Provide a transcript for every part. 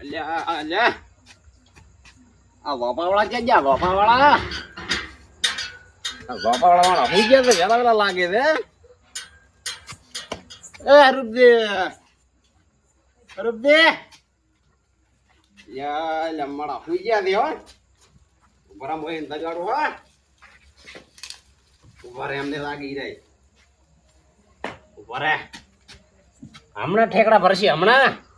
અલ્યા અલ્યા આ વાપાવાળા ક્યાં ગયા વાપાવાળા વાપાવાળા વાળા હું ગયા છે વેલા વેલા લાગે છે એ રૂપદે રૂપદે યા લમડા હુઈ ગયા દે હો ઉભરા મોય દગાડો હો ઊભા રે એમને લાગી જાય ઊભા રે હમણાં ઠેકડા ભરશી હમણાં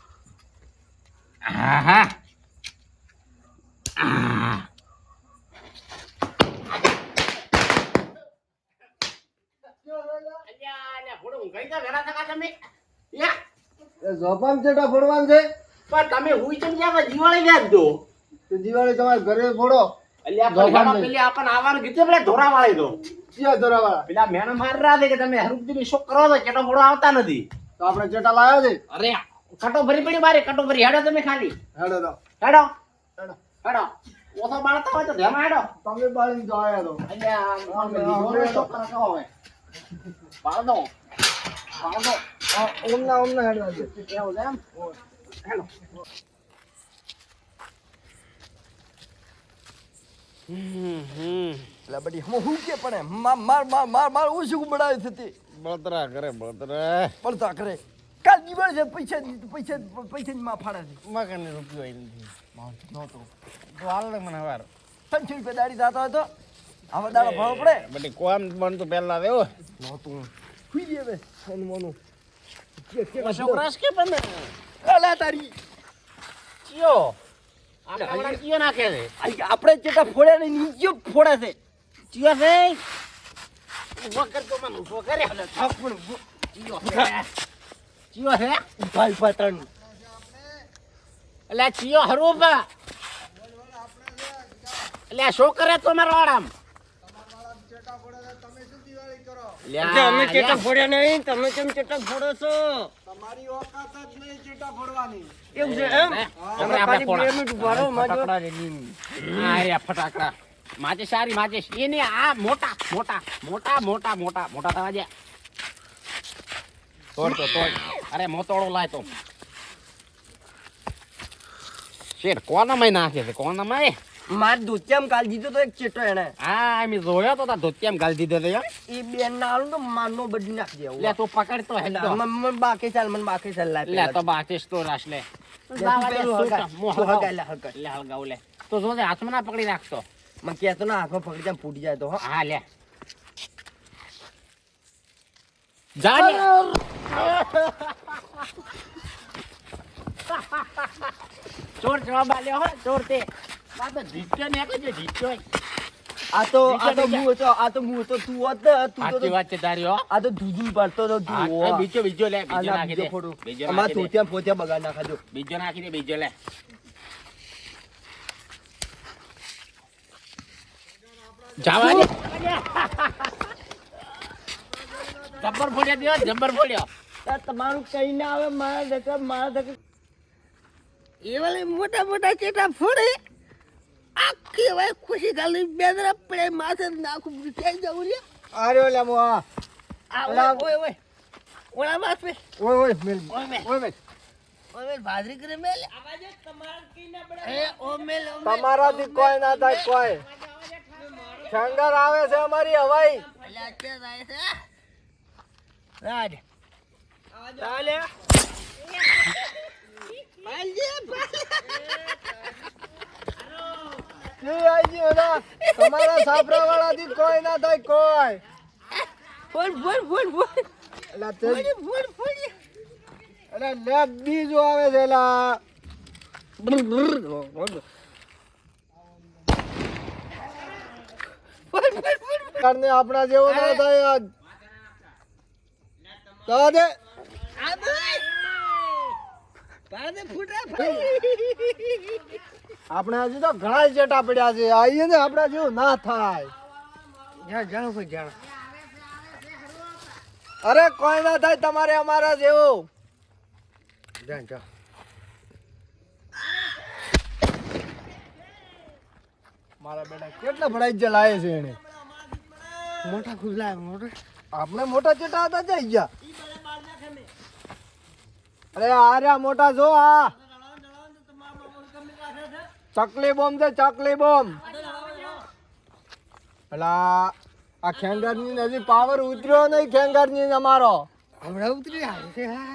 ગયા તમે. યા, જોપામ ચેટા ફોડવાનું છે? પણ તમે હુઈ ચમ ગયા દિવાળી વ્યાજ દો. તો દિવાળી તમારે ઘરે ફોડો. આપણે ચેટા લાવ્યા છે? અરે કટો ભરી પડી મારે કટો ભરી હેડો તમે ખાલી. હેડો તો. હેડો. હેડો. હેડો. ઓછો બાળતા હોય તો ધેમ હેડો. તમે બાળીને જો આયા તો. અહીંયા શોખ કરો છો હવે બાળ દો બાળ દો ઓમના ઓમના હેડો છે એમ? હેડો એટલે બધી હું હું કે પણ માર માર માર માર માર હું શું બનાવે છે બળતરા કરે બળતરા. પડતા કરે. દિવાળી છે પૈસા પૈસા જ- પૈસા જ માં ફાડે છે મકાન રૂપિયો આવી નથી નહોતો તો હાલ મને વાર ત્રણસો રૂપિયા દાડી થતા હતો હવે દાડો ભાવ પડે બધી કોમ બનતું પહેલા દેવો નહોતું ખુઈ દે હવે ફોન મોનું છોકરાશ કે પણ અલા તારી ચિયો આ ચિયો નાખે છે આપણે જેટા ફોડ્યા ને નીચે ફોડે છે ચિયો છે ઊભો તો મને ઊભો કરે એટલે પણ ચિયો છે ચિયો હે ભાઈ ભાઈ ત્રણ એટલે ચિયો હરૂબા એટલે શું કરે તો મારા અમે ચેટા ફોડ્યા નહીં? તમે કેમ ચેટા ફોડો છો? તમારી ઓકાત જ નહીં ચીટા ફોડવાની. એવું છે એમ? તમે ખાલી બે મિનિટ ઊભા માજો. આ ફટાકડા. માચે સારી માચે એને આ મોટા મોટા મોટા મોટા મોટા મોટા થવા દે. તોડ તો તોડ. અરે મોતોડો લાય તો. શેઠ કોનામાં નાખે છે? કોનામાં માર ધોતિયામ કાલ દીધો તો એક ચેટો એને હા એમ જોયો તો તા ધોતિયામ ગાલી દીધો તો એ બેન ના આલું તો માનો બદલી નાખ દેવું લે તો પકડ તો હેડ. મને મને બાકી ચાલ મને બાકી ચાલ લે તો બાકી તો રાસ લે. તું લે, હળગાવ લે તો જો હાથમાં ના પકડી રાખતો. મને કહેતો ના હાથમાં પકડી જાય ફૂટી જાય તો હા લે. જા લે. ચોર જવાબ આલ્યો હો ચોર તે. આ તો જીત્યો ને એક જ જીત્યો આ તો આ તો હું હતો આ તો હું હતો તું હોત તું તો વાત છે તારી હો. આ તો દૂધું પડતો તો તું હા, બીજો બીજો લે બીજો નાખી બીજો દે ફોડું બીજો અમાર તોત્યા પોત્યા બગાડ નાખાજો બીજો નાખી દે બીજો લે. જવા દે. જબ્બર ફોડ્યા દેવા જબ્બર ફોડ્યા. તમારું કઈ ના આવે મારા ધક્કા મારા ધક્કા. એ વાલે મોટા મોટા ચેટા ફોડે. આખી હવે ખુશી ખાલી બેદરા પડે માથે નાખું થઈ જવું રે અરે ઓલા મો આ. ઓલા- ઓય ઓય. ઓલા માસ પે ઓય ઓય મેલ. ઓય મેલ. ઓય મેલ. ઓય ભાદરી કરે મેલ. એ ઓ મેલ ઓ મેલ. કોઈ ના થાય કોઈ. શંકર આવે છે અમારી હવાઈ. અલ્યા કે થાય છે રાજ ચાલે તમારા સાફરા વાળાથી કોઈ ના થાય કોઈ ફોન ફોન ફોન ફોન એટલે તે ફોન ફોન એટલે લે બીજો આવે છે કરને આપણા જેવો ના થાય આજ તો દે આપણે હજુ તો ઘણા ચેટા પડ્યા છે. આવીએ ને આપણા જેવું ના થાય. જાણો કોઈ જાણો અરે કોઈ ના થાય તમારે અમારા જેવું. જાણ જાઓ મારા બેટા કેટલા ભડાઈ જ લાવે છે એને? મોટા ખુલ્લા મોટા. આપણે મોટા ચેટા હતા જઈ ગયા. અરે આર્યા મોટા જો આ. ચકલી બોમ્બ છે ચકલી બોમ્બ. પેલા આ ખેંગારની નજીક પાવર ઉતર્યો નહીં ખેંગારની અમારો. હમણાં ઉતરી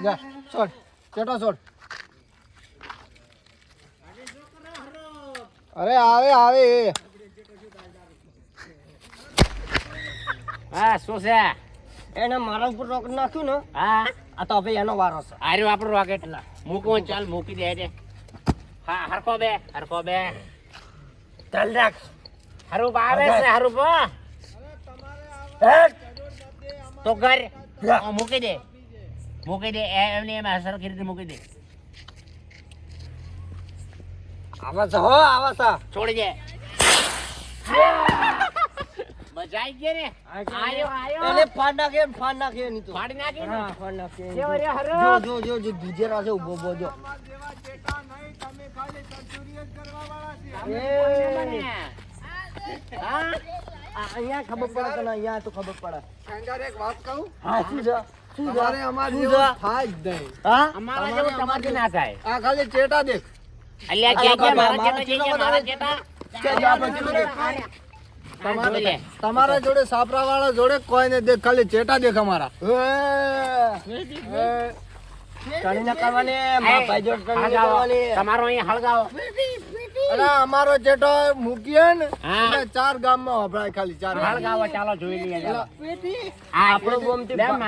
જા છોડ ચેટો છોડ. અરે આવે આવે. હા શું છે? એને મારા ઉપર રોક નાખ્યું ને હા. આ તો હવે એનો વારો છે. આર્યો આપણો રોકેટ મૂકો ચાલ મૂકી દે હા હરખો બે હરખો બે. ચાલ રાખ. હરું આવે છે હરુપ તો કર મૂકી દે. મૂકી દે. એમને એમ સરખી રીતે મૂકી દે. આવે છો આવા છે. છોડી દે. મજા આવી ગઈ ને? આયો આયો. ફાડ નાખે ફાડ નાખે એની તો. ફાડી નાખી હા ફાડ નાખે એની રે હરો? જો જો જો જો છે ઊભો ઊભો જો. એ, હા? આ અહીંયા ખબર પડે તને અહીંયા તો ખબર પડે. ખેંગાર એક વાત કહું? હા શું છે? શું છે? અમારે શું થાય જ નહીં. હા? અમારા જેવું તમારે ના થાય. આ ખાલી ચેટા દેખ. અલ્યા જે જે મારા ચેટા જે જે મારા ચેટા કે જા પછી. તમારા જોડે સાપરા વાળા જોડે કોઈ ને દેખ ખાલી ચેટા દેખ અમારા. તમારો હળગાવો. અરે અમારો ચેટો મૂકીએ ને ચાર ગામ ચાર ગામમાં વપરાય ખાલી ચાર હળગાવો ચાલો જોઈ લઈએ. આપણો જબલામ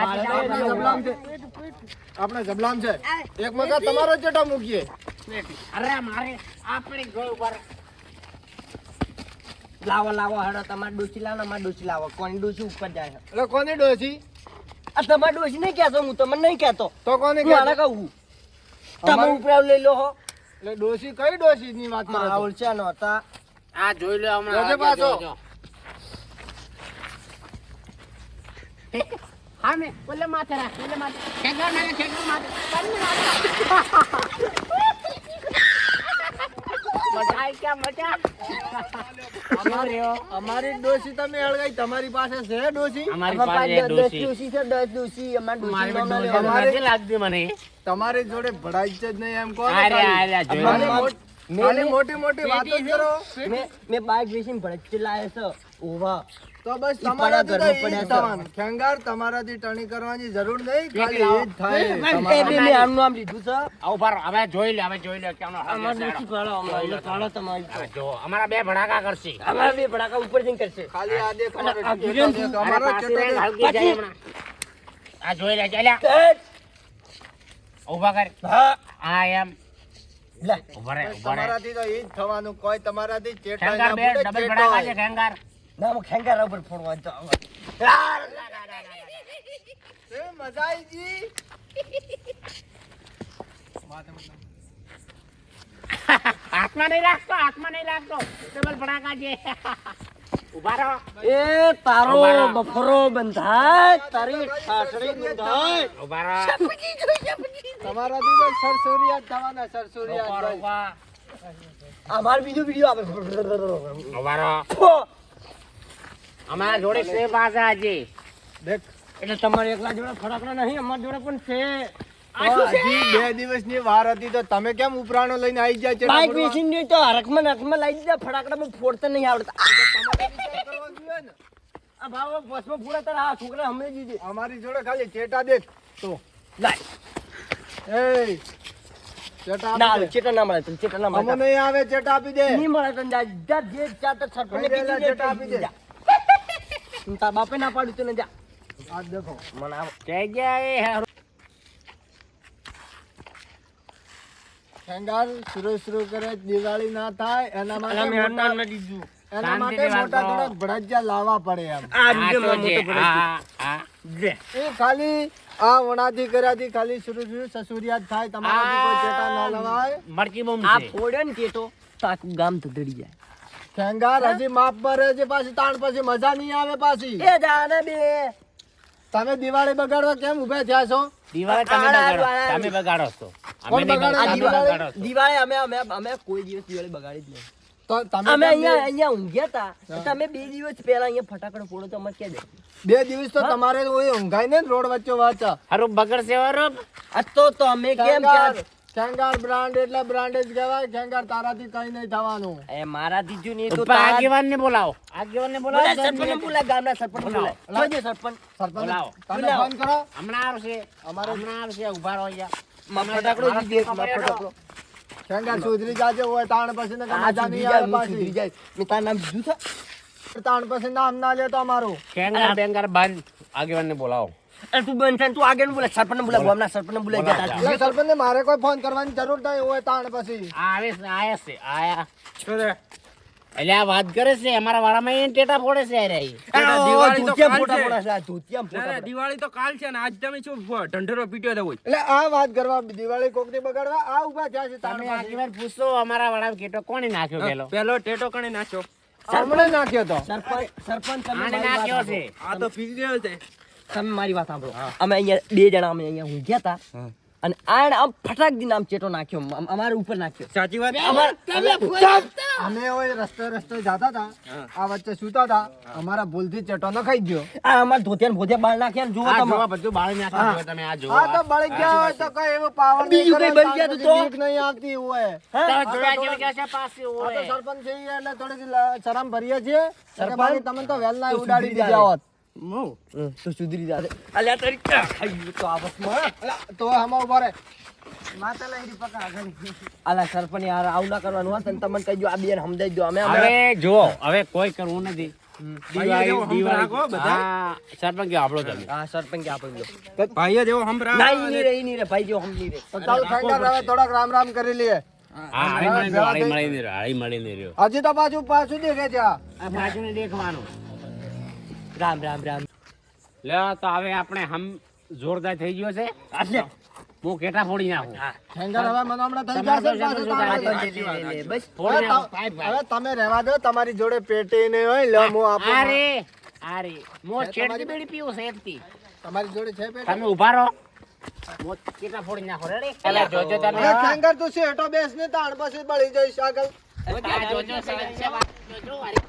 છે. આપણે જબલામ છે. એક મકા તમારો ચેટો મૂકીએ. અરે મારે આપણી ઉપર લાવો લાવો હડો તમારે ડોસી લાવો અમારે ડોસી લાવો. કોની ડોસી ઉપર જાય છે? એટલે કોની ડોસી આ તમારે ડોસી નહીં કહેતો હું તમને નહીં કહેતો. તો કોને હું કહું તમે ઉપર લઈ લો હો. એટલે ડોસી કઈ ડોસી ની વાત કરો રાહુલ છે નહોતા આ જોઈ લો હમણાં જોજે પાછો. હા મેં ઓલે માથે રાખ ઓલે માથે. ખેંચાવ ના ખેંચાવ માથે કરીને માથે. મજા આવી ક્યાં મજા અમારી અમારી ડોસી તમે અળગાઈ. તમારી પાસે છે ડોસી અમારી પાસે ડોસી છે દસ ડોસી અમારે લાગતી મને. તમારી જોડે ભડાઈ જ નહીં એમ કહો મેં- મોટી મોટી વાતો કરો. મેં મેં બાઈક વેચીને ભડક લાવ્યો છે. ઓવા તો બસ તમારાથી. ખેંગાર તમારાથી ટણી કરવાની જરૂર નહીં. ખાલી એ જ થાય. મેં આમનું આમ લીધું છે. આવ ઊભા હવે જોઈ લે હવે જોઈ લે કેમનો હાલ અમાર નથી પાડો અમારે એટલે પાડો તમારી જો અમારા બે ભડાકા કરશે. અમારા બે ભડાકા ઉપર જઈને કરશે. ખાલી આ દેખ અમારો આ ચેટો જાય હમણાં. આ જોઈ લે ચાલ્યા. ઊભા કર. હા. હા એમ લે ઊભા રહે બસ ઊભા રહે. તમારાથી તો ઈ જ થવાનું. કોઈ તમારાથી ચેટા ખેંગાર બે ડબલ ચેટો ભડાકા ખેંગાર. ના હું ખેંગારા ઉપર ફોડવા જ એ મજા આઈ ગઈ. હાથમાં નહીં રાખતો હાથમાં નહીં રાખતો. ડબલ ભડાકા છે એ તારો બફરો બંધાય તારી ઠાસડી બંધાય. રહો. તમારાથી સરસુરિયા થવાના સરસુરિયા. અમાર બીજો વિડિયો આવે. અમારા જોડે છે આજે. દેખ. એટલે તમારે એકલા જોડે ફટાકડા નહીં અમારા જોડે પણ છે. બે દિવસની વાર હતી તો તમે કેમ ઉપરાણો લઈને આવી ગયા ચેટા બાઈક? વેચીને તો હરખમાં નખમાં લાવી દીધા ફટાકડા ફોડતા નહીં આવડતા. તમારે વિચાર કરવો જોઈએ ને. અમારી જોડે ખાલી ચેટા દેખ. તો લાય. ના પાડ્યું દે. દે. જા કહી દેલા, કીધું ચેટા આપી દે. જા. તારા બાપે ના પાડ્યું તને જા આ દેખો મને આવો જય ખેંગાર શરૂ શરૂ કરે દિવાળી ના થાય એના માટે મેં મોટા- અન્ન દીધું એના માટે મોટા થોડા થોડાક લાવવા પડે એમ. આ રીતે મોટો જે, પડે આ, આ. લે. એ ખાલી આ વણાથી કર્યાથી ખાલી શરૂ શરૂ સસુરિયા થાય તમારાથી કોઈ ચેટા ના લવાય. મરચી બમ આ ફોડે ને કે તો ગામ તડડી જાય. ખેંગાર હજી માપ પર છે પાછી તાણ પછી મજા નહીં આવે પાછી. એ જાને બે. તમે દિવાળી બગાડવા કેમ ઊભા થયા છો? દિવાળી તમે બગાડો. તમે બગાડો છો. અમે કોણ નહીં બગાડે? આ બગાડો, દિવાળી બગાડો છો. દિવાળી અમે અમે અમે કોઈ દિવસ દિવાળી બગાડી જ નહીં. તો તમે અમે અહીંયા બે- અહીંયા ઊંઘ્યા હતા. તમે બે દિવસ પહેલા અહીંયા ફટાકડો ફોડો તો અમે કે દે. બે દિવસ તો તમારે ઓય ઊંઘાઈ ને રોડ વચ્ચે વાંચા. હારો બગડશે. આ તો તો અમે કેમ ખેંગાર બ્રાન્ડ એટલે બ્રાન્ડ જ કહેવાય ખેંગાર તારાથી કઈ નહીં થવાનું એ મારાથી જો નહીં તો આગેવાન ને બોલાવો આગેવાન ને બોલાવો સરપંચ ને બોલા ગામના સરપંચ બોલાવો. બોલાય. જોજો સરપંચ. સરપંચ બોલાવો. તમે ફોન કરો હમણાં આવશે અમારો હમણાં આવશે ઊભા રહો અહીંયા. માં ફટાકડો દીધી એક, માં ફટાકડો. ખેંગાર સુધરી જાજે હોય તાણ પછી ને મજા નહીં આવે પાછી જાય. મે તાર નામ કીધું છે? તાણ પછી નામ ના લેતો અમારું ખેંગાર બેંગાર બંધ આગેવાનને બોલાવો અરે તું બંધ તું આગળ બોલે સરપંચ બોલે. ગામના સરપંચ બોલાય. જતા એટલે સરપંચ મારે કોઈ ફોન કરવાની જરૂર નહીં હોય તાણ પછી. આ આવે છે આયા. છે આયા એટલે આ વાત કરે છે અમારા વાળામાં એને ટેટા ફોડે છે અરે દિવાળી તો કાલ ફોટા છે. છે, આ ધોતિયા ના, ના, ફોટા દિવાળી તો કાલ છે ને આજ તમે શું ઢંઢરો પીટ્યો તો હોય. એટલે આ વાત કરવા દિવાળી કોક ને બગાડવા આ ઊભા થયા છે તમે આખી વાર પૂછો અમારા વાળા કેટો કોણે નાખ્યો પેલો? પેલો ટેટો કોણે નાખ્યો? સરપંચ નાખ્યો તો. સરપંચ સરપંચ નાખ્યો છે. આ તો પી છે. તમે મારી વાત સાંભળો. અમે અહીંયા બે જણા અમે અહીંયા ઊંઘ્યા હતા અને આને આમ ફટાક દીને આમ ચેટો નાખ્યો અમારે ઉપર નાખ્યો. સાચી વાત? અમે ઓય રસ્તે રસ્તે જતા હતા. આ વચ્ચે સૂતા હતા. અમારા ભૂલથી ચેટો ન ખાઈ ગયો. આ અમાર ધોતિયા ભોતિયા બાળ નાખ્યા જુઓ તમે. બધું બાળ નાખ્યા તમે આ જુઓ. આ તો બળી ગયા હોય તો કઈ એવો પાવર નહીં બીજું કઈ બળી ગયા તો? બીક નહીં આવતી હોય. તમે જોયા જેવી કે છે પાછી આ તો સરપંચ છે એટલે થોડી શરમ ભરીએ છીએ. સરપંચ? તમે તો વહેલા તો ઉડાડી દીધા હોત. હમ, તો સુધરી જાશે. અલ્યા તારી ક્યાં ખાઈ તો? તો આમાં ઊભા રહે. માતા લઈ રહી પકડ આગળ. અલા સરપંચ યાર આવું ના કરવાનું હોત ને તમને કહી દો આ બેન સમજાઈ દો અમે અમે હવે જો હવે કોઈ કરવું નથી. ભાઈઓ જેવો દિવાળી. હંભરાવો દિવાળી બધા. હા સરપંચ આપણો તમે. હા સરપંચ કે ભાઈઓ જેવો હંભરા ના નહીં રે નહીં રે ભાઈ જો હમ નહીં રે તો ચાલ ખેંગાર હવે થોડાક રામ રામ કરી લઈએ. હજી તો પાછું પાછું દેખે છે આ. આ દેખવાનું. રામ રામ રામ. લે તો હવે આપણે હમ જોરદાર થઈ ગયો છે. હું કેટા ફોડી નાખું. ખેંગાર હવે મને હમણાં થઈ જશે બસ ફોડી હવે નાખું. હવે તમે રહેવા દો તમારી જોડે પેટી નહીં હોય લે હું આપું. અરે અરે મો છેડતી બેડી પીવું છે એકથી તમારી જોડે છે પેટી? તમે ઊભા રહો. મો ફોડી નાખો. રેડી પેલા જોજો તમે. અરે તું શેઠો બેસ ને તાણ પછી બળી જઈશ આગળ. જોજો જોજો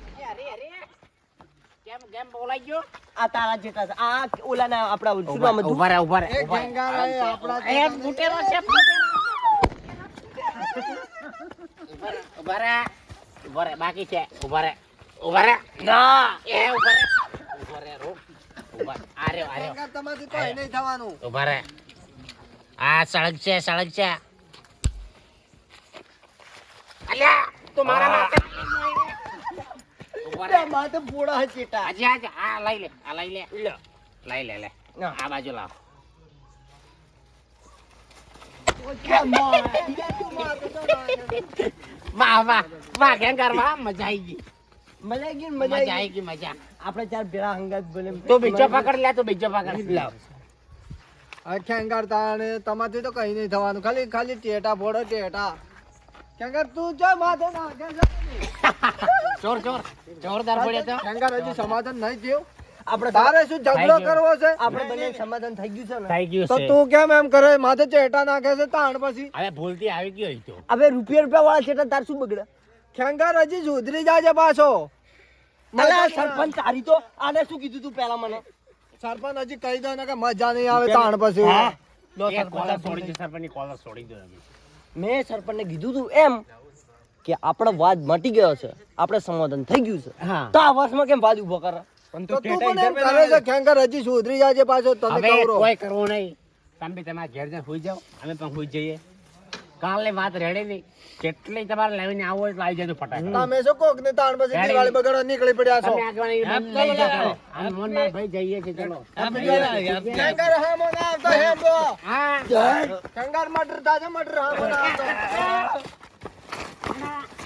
કેમ કેમ બોલાઈ ગયો? આ તારા છે. આ ઓલાના આપણા શું ઊભા રહે રહે એ છે. ઊભા રહે ઊભા રહે. બાકી છે. ઊભા રહે. ઊભા રહે. ના એ ઊભા રહે. ઊભા રહે રો ઊભા આ રહ્યો આ રહ્યો. ખેંગાર તમારથી કોઈ નહીં થવાનું. ઊભા રહે. આ સળગ છે સળગ છે. અલ્યા તું મારા માથે ઊભા રહે આ માથે ચેટા. આજે આજે આ લઈ લે આ લઈ લે. લઈ લે લે. આ બાજુ લાવ. વાહ વાહ વાહ કેમ કરવા મજા આવી ગઈ. મજા આવી ગઈ મજા મજા આવી આવી ગઈ. ગઈ. મજા આપણે ચાર ભેળા હંગાત બોલે. તો બીજો પકડ લે તો બીજો પકડ. લાવ. ખેંગાર તાણે તમારથી તો કઈ નહીં થવાનું. ખાલી ખાલી ટેટા ફોડો ટેટા. ખેંગાર તું જો માથે ના ચોર ચોર જોરદાર પડ્યા તો શંકર હજી સમાધાન નહીં થયું. આપણે તારે શું ઝઘડો કરવો છે? આપણે બંને સમાધાન થઈ ગયું છે ને. થઈ ગયું તો તું કેમ એમ કરે? માથે ચેટા નાખે છે તાણ પછી? હવે ભૂલથી આવી ગયો તો. હવે રૂપિયા રૂપિયા વાળા ચેટા તાર શું બગડે? ખેંગાર હજી સુધરી જાજે પાછો. મને સરપંચ તારી તો. આને શું કીધું તું પેલા મને? સરપંચ હજી કહી દો ને કે મજા નહીં આવે તાણ પછી. મેં સરપંચને કીધું તું એમ. કે આપણો વાદ મટી ગયો છે આપણે સમાધાન થઈ ગયું છે. હા. તો આ વર્ષમાં કેમ વાદ ઊભો કરે? પણ તો તું તું પણ એમ કરે? છે ખેંગાર હજી સુધરી જાજે પાછો તમે કવરો કોઈ કરવું નહીં. તમે બી તમારા ઘેર જઈને સુઈ જાઓ અમે પણ સુઈ જઈએ. કાલે વાત રેડે નહીં. કેટલી તમારે લાવીને આવો એટલે આવી જજો ફટાક તમે શું કોક ને તાણ પછી દિવાળી બગાડવા નીકળી પડ્યા છો? તમે મોન ભાઈ જઈએ છે ચલો. ખેંગાર હા મોન આવતો હે બો હા. ખેંગાર મટર તાજા મટર હા મોન આવતો. Come on.